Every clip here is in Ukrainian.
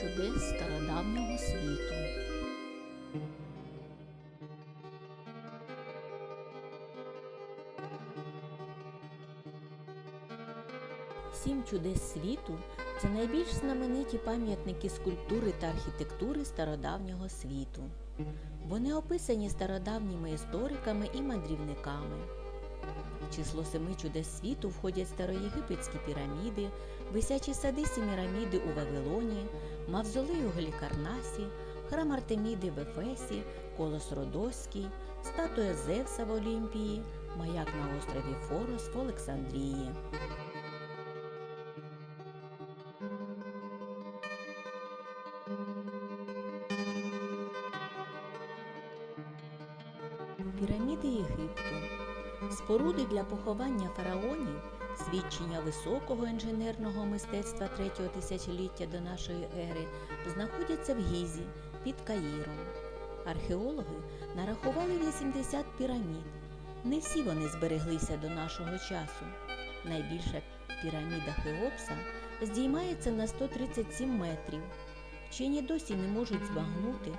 чудес стародавнього світу. Сім чудес світу це найбільш знамениті пам'ятники скульптури та архітектури стародавнього світу. Вони описані стародавніми істориками і мандрівниками. В число семи чудес світу входять староєгипетські піраміди, висячі сади Сіміраміди у Вавилоні, мавзолей у Галікарнасі, храм Артеміди в Ефесі, Колос Родоський, статуя Зевса в Олімпії, маяк на острові Форос в Олександрії. Піраміди Єгипту. Споруди для поховання фараонів, свідчення високого інженерного мистецтва третього тисячоліття до нашої ери, знаходяться в Гізі під Каїром. Археологи нарахували 80 пірамід. Не всі вони збереглися до нашого часу. Найбільша піраміда Хеопса здіймається на 137 метрів. Вчені досі не можуть збагнути,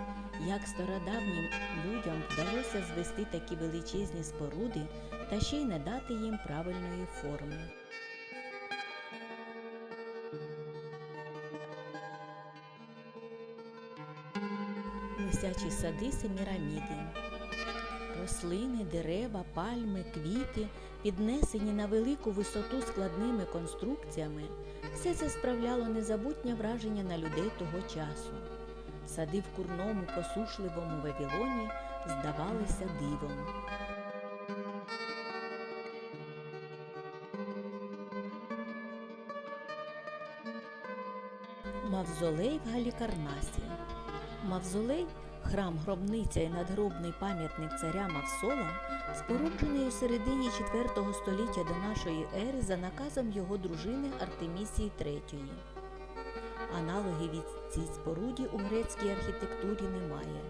як стародавнім людям вдалося звести такі величезні споруди та ще й не дати їм правильної форми. Висячі сади Семіраміди. Рослини, дерева, пальми, квіти, піднесені на велику висоту складними конструкціями, все це справляло незабутнє враження на людей того часу. Сади в курному посушливому Вавилоні здавалися дивом. Мавзолей в Галікарнасі. Мавзолей храм гробниця і надгробний пам'ятник царя Мавсола, споруджений у середині IV століття до нашої ери за наказом його дружини Артемісії III. Аналогів цій споруді у грецькій архітектурі немає.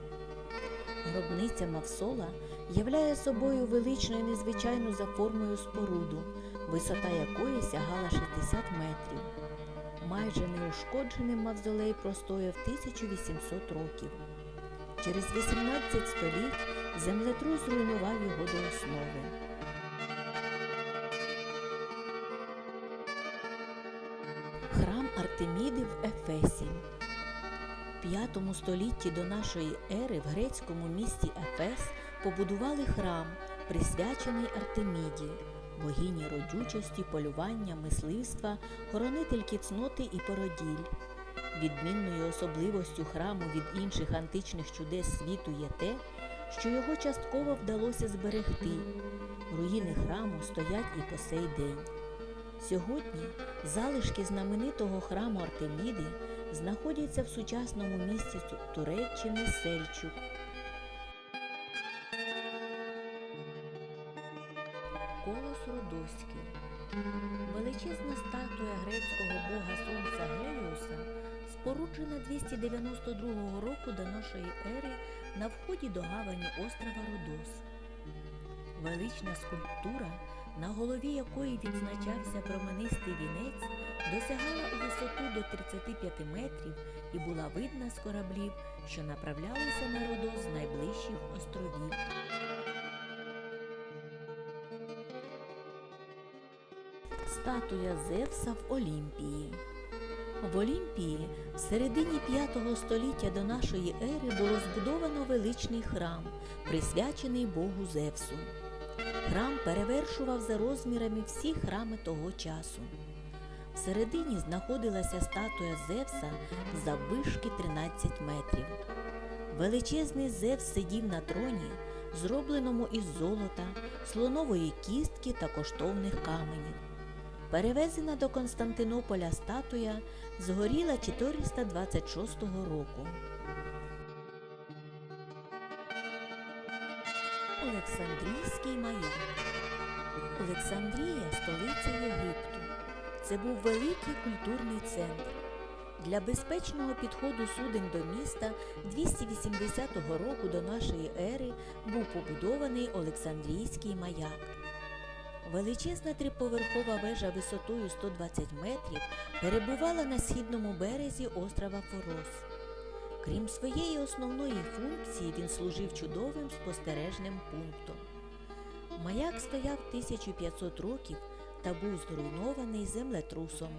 Гробниця Мавсола являє собою величну і незвичайну за формою споруду, висота якої сягала 60 метрів. Майже неушкодженим мавзолей простояв 1800 років. Через 18 століть землетрус зруйнував його до основи. Храм Артеміди в Ефесі. В 5 столітті до нашої ери в грецькому місті Ефес побудували храм, присвячений Артеміді, богині родючості, полювання, мисливства, хоронительки цноти і породіль. Відмінною особливостю храму від інших античних чудес світу є те, що його частково вдалося зберегти. Руїни храму стоять і по сей день. Сьогодні залишки знаменитого храму Артеміди знаходяться в сучасному місті Туреччини Сельчук. Колос Величезна статуя грецького бога сонця Геліуса споруджена 292 року до нашої ери на вході до гавані острова Родос. Велична скульптура, на голові якої відзначався променистий вінець, досягала у висоту до 35 метрів і була видна з кораблів, що направлялися на Родос з найближчих островів. Статуя Зевса в Олімпії. В Олімпії в середині 5 століття до нашої ери було збудовано величний храм, присвячений Богу Зевсу. Храм перевершував за розмірами всі храми того часу. Всередині знаходилася статуя Зевса заввишки 13 метрів. Величезний Зевс сидів на троні, зробленому із золота, слонової кістки та коштовних каменів. Перевезена до Константинополя статуя згоріла 426 року. Олександрійський маяк. Олександрія столиця Єгипту. Це був великий культурний центр. Для безпечного підходу суден до міста 280 року до нашої ери був побудований Олександрійський маяк. Величезна триповерхова вежа висотою 120 метрів перебувала на східному березі острова Форос. Крім своєї основної функції, він служив чудовим спостережним пунктом. Маяк стояв 1500 років та був зруйнований землетрусом.